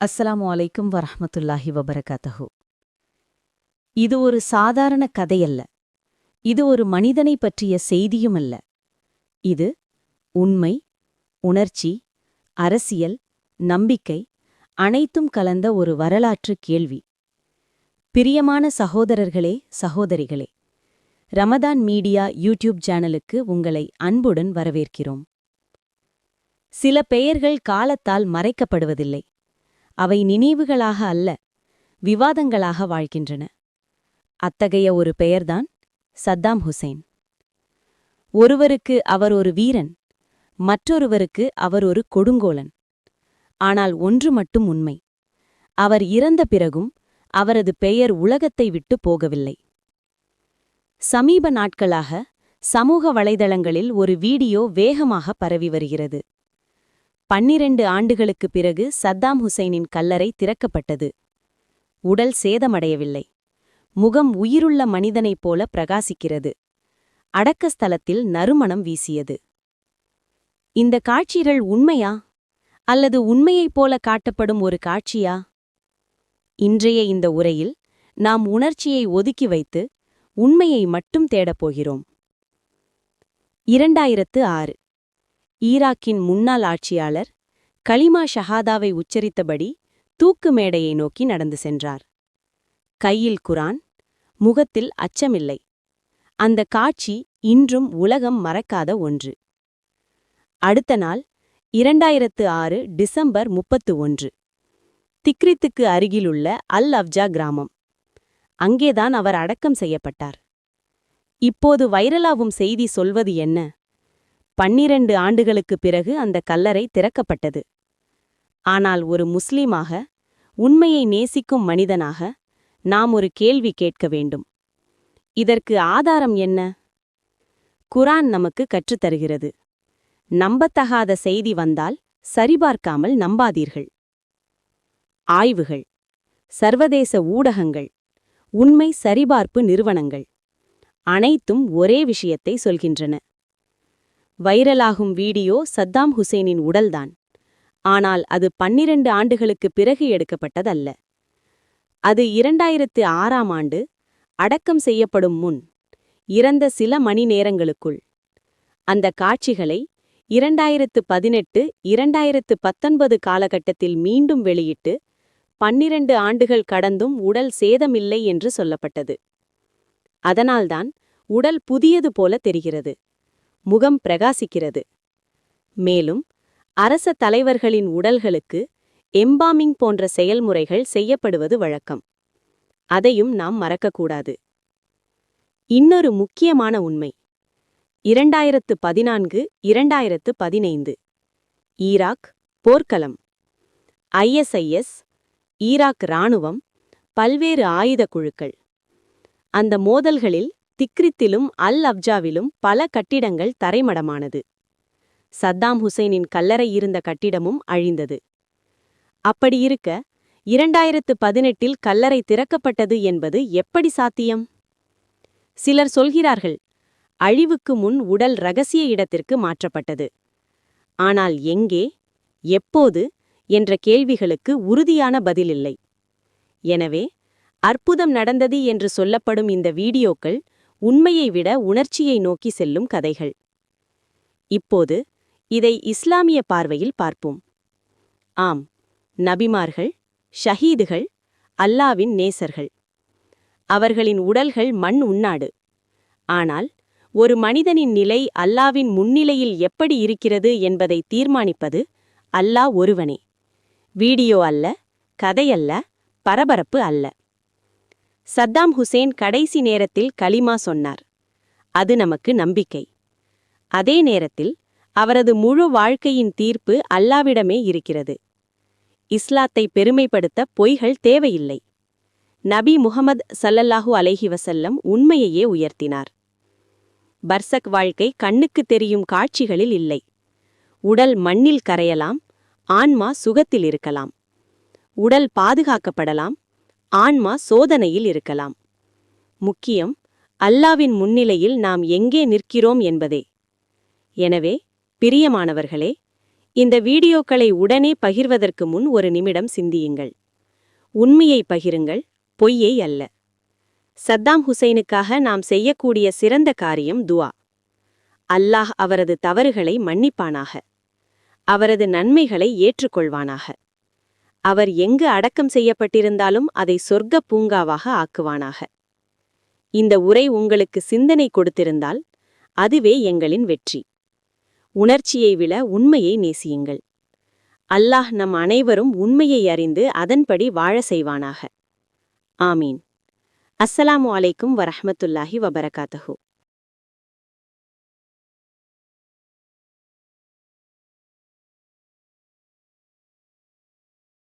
அஸ்ஸலாமு அலைக்கும் வரஹ்மத்துல்லாஹி வபரகாத்தஹு. இது ஒரு சாதாரண கதையல்ல. இது ஒரு மனிதனை பற்றிய செய்தியுமல்ல இது உண்மை உணர்ச்சி அரசியல் நம்பிக்கை அனைத்தும் கலந்த ஒரு வரலாற்று கேள்வி. பிரியமான சகோதரர்களே சகோதரிகளே ரமதான் மீடியா யூடியூப் சேனலுக்கு உங்களை அன்புடன் வரவேற்கிறோம். சில பெயர்கள் காலத்தால் மறைக்கப்படுவதில்லை. அவை நினைவுகளாக அல்ல விவாதங்களாக வாழ்கின்றன. அத்தகைய ஒரு பெயர்தான் சத்தாம் ஹுசைன். ஒருவருக்கு அவர் ஒரு வீரன் மற்றொருவருக்கு அவர் ஒரு கொடுங்கோலன். ஆனால் ஒன்று மட்டும் உண்மை அவர் இறந்த பிறகும் அவரது பெயர் உலகத்தை விட்டு போகவில்லை. சமீப நாட்களாக சமூக வலைதளங்களில் ஒரு வீடியோ வேகமாக பரவி வருகிறது. பன்னிரண்டு ஆண்டுகளுக்குப் பிறகு சத்தாம் ஹுசைனின் கல்லறை திறக்கப்பட்டது. உடல் சேதமடையவில்லை. முகம் உயிருள்ள மனிதனைப் போல பிரகாசிக்கிறது. அடக்கஸ்தலத்தில் நறுமணம் வீசியது. இந்த காட்சிகள் உண்மையா? அல்லது உண்மையைப் போல காட்டப்படும் ஒரு காட்சியா? இன்றைய இந்த உரையில் நாம் உணர்ச்சியை ஒதுக்கி வைத்து உண்மையை மட்டும் தேடப் போகிறோம். இரண்டாயிரத்து ஆறு. ஈராக்கின் முன்னாள் ஆட்சியாளர் கலிமா ஷஹாதாவை உச்சரித்தபடி தூக்கு மேடையை நோக்கி நடந்து சென்றார். கையில் குரான் முகத்தில் அச்சமில்லை. அந்த காட்சி இன்றும் உலகம் மறக்காத ஒன்று. அடுத்த நாள் இரண்டாயிரத்து ஆறு டிசம்பர் முப்பத்து ஒன்று. திக்ரித்துக்கு அருகிலுள்ள அல் அப்ஜா கிராமம். அங்கேதான் அவர் அடக்கம் செய்யப்பட்டார். இப்போது வைரலாவும் செய்தி சொல்வது என்ன? பன்னிரண்டு ஆண்டுகளுக்குப் பிறகு அந்த கல்லறை திறக்கப்பட்டது. ஆனால் ஒரு முஸ்லீமாக உண்மையை நேசிக்கும் மனிதனாக நாம் ஒரு கேள்வி கேட்க வேண்டும். இதற்கு ஆதாரம் என்ன? குரான் நமக்கு கற்றுத்தருகிறது. நம்பத்தகாத செய்தி வந்தால் சரிபார்க்காமல் நம்பாதீர்கள். ஆய்வுகள். சர்வதேச ஊடகங்கள். உண்மை சரிபார்ப்பு நிறுவனங்கள். அனைத்தும் ஒரே விஷயத்தை சொல்கின்றன. வைரலாகும் வீடியோ சத்தாம் ஹுசேனின் உடல்தான். ஆனால் அது பன்னிரண்டு ஆண்டுகளுக்குப் பிறகு எடுக்கப்பட்டதல்ல. அது இரண்டாயிரத்து ஆறாம் ஆண்டு அடக்கம் செய்யப்படும் முன் இறந்த சில மணி நேரங்களுக்குள். அந்த காட்சிகளை இரண்டாயிரத்து பதினெட்டு இரண்டாயிரத்து பத்தொன்பது காலகட்டத்தில் மீண்டும் வெளியிட்டு பன்னிரண்டு ஆண்டுகள் கடந்தும் உடல் சேதமில்லை என்று சொல்லப்பட்டது. அதனால்தான் உடல் புதியது போல தெரிகிறது. முகம் பிரகாசிக்கிறது. மேலும் அரச தலைவர்களின் உடல்களுக்கு எம்பாமிங் போன்ற செயல்முறைகள் செய்யப்படுவது வழக்கம். அதையும் நாம் மறக்கக்கூடாது. இன்னொரு முக்கியமான உண்மை. இரண்டாயிரத்து பதினான்கு இரண்டாயிரத்து பதினைந்து. ஈராக் போர்க்களம். ஐஎஸ்ஐஎஸ் ஈராக் இராணுவம் பல்வேறு ஆயுத குழுக்கள். அந்த மோதல்களில் திக்ரித்திலும் அல் அப்ஜாவிலும் பல கட்டிடங்கள் தரைமடமானது. சத்தாம் ஹுசைனின் கல்லறை இருந்த கட்டிடமும் அழிந்தது. அப்படியிருக்க இரண்டாயிரத்து பதினெட்டில் கல்லறை திறக்கப்பட்டது என்பது எப்படி சாத்தியம்? சிலர் சொல்கிறார்கள் அழிவுக்கு முன் உடல் ரகசிய இடத்திற்கு மாற்றப்பட்டது. ஆனால் எங்கே எப்போது என்ற கேள்விகளுக்கு உறுதியான பதிலில்லை. எனவே அற்புதம் நடந்தது என்று சொல்லப்படும் இந்த வீடியோக்கள் உண்மையை விட உணர்ச்சியை நோக்கி செல்லும் கதைகள். இப்போது இதை இஸ்லாமிய பார்வையில் பார்ப்போம். ஆம் நபிமார்கள் ஷஹீதுகள் அல்லாவின் நேசர்கள். அவர்களின் உடல்கள் மண் உண்ணாடு. ஆனால் ஒரு மனிதனின் நிலை அல்லாவின் முன்னிலையில் எப்படி இருக்கிறது என்பதை தீர்மானிப்பது அல்லாஹ் ஒருவனே. வீடியோ அல்ல கதையல்ல பரபரப்பு அல்ல. சத்தாம் ஹுசேன் கடைசி நேரத்தில் கலிமா சொன்னார். அது நமக்கு நம்பிக்கை. அதே நேரத்தில் அவரது முழு வாழ்க்கையின் தீர்ப்பு அல்லாவிடமே இருக்கிறது. இஸ்லாத்தை பெருமைப்படுத்த பொய்கள் தேவையில்லை. நபி முகமது சல்லல்லாஹு அலைஹி வசல்லம் உண்மையையே உயர்த்தினார். பர்சக் வாழ்க்கை கண்ணுக்கு தெரியும் காட்சிகளில் இல்லை. உடல் மண்ணில் கரையலாம் ஆன்மா சுகத்தில் இருக்கலாம். உடல் பாதுகாக்கப்படலாம் ஆன்மா சோதனையில் இருக்கலாம். முக்கியம் அல்லாவின் முன்னிலையில் நாம் எங்கே நிற்கிறோம் என்பதே. எனவே பிரியமானவர்களே இந்த வீடியோக்களை உடனே பகிர்வதற்கு முன் ஒரு நிமிடம் சிந்தியுங்கள். உண்மையை பகிருங்கள் பொய்யை அல்ல. சத்தாம் ஹுசைனுக்காக நாம் செய்யக்கூடிய சிறந்த காரியம் துவா. அல்லாஹ் அவரது தவறுகளை மன்னிப்பானாக. அவரது நன்மைகளை ஏற்றுக்கொள்வானாக. அவர் எங்கு அடக்கம் செய்யப்பட்டிருந்தாலும் அதை சொர்க்க பூங்காவாக ஆக்குவானாக. இந்த உரை உங்களுக்கு சிந்தனை கொடுத்திருந்தால் அதுவே எங்களின் வெற்றி. உணர்ச்சியை விட உண்மையை நேசியுங்கள். அல்லாஹ் நம் அனைவரும் உண்மையை அறிந்து அதன்படி வாழ செய்வானாக. ஆமீன். அஸ்ஸலாமு அலைக்கும் வரஹமத்துல்லாஹி வபரகாத்தஹூ.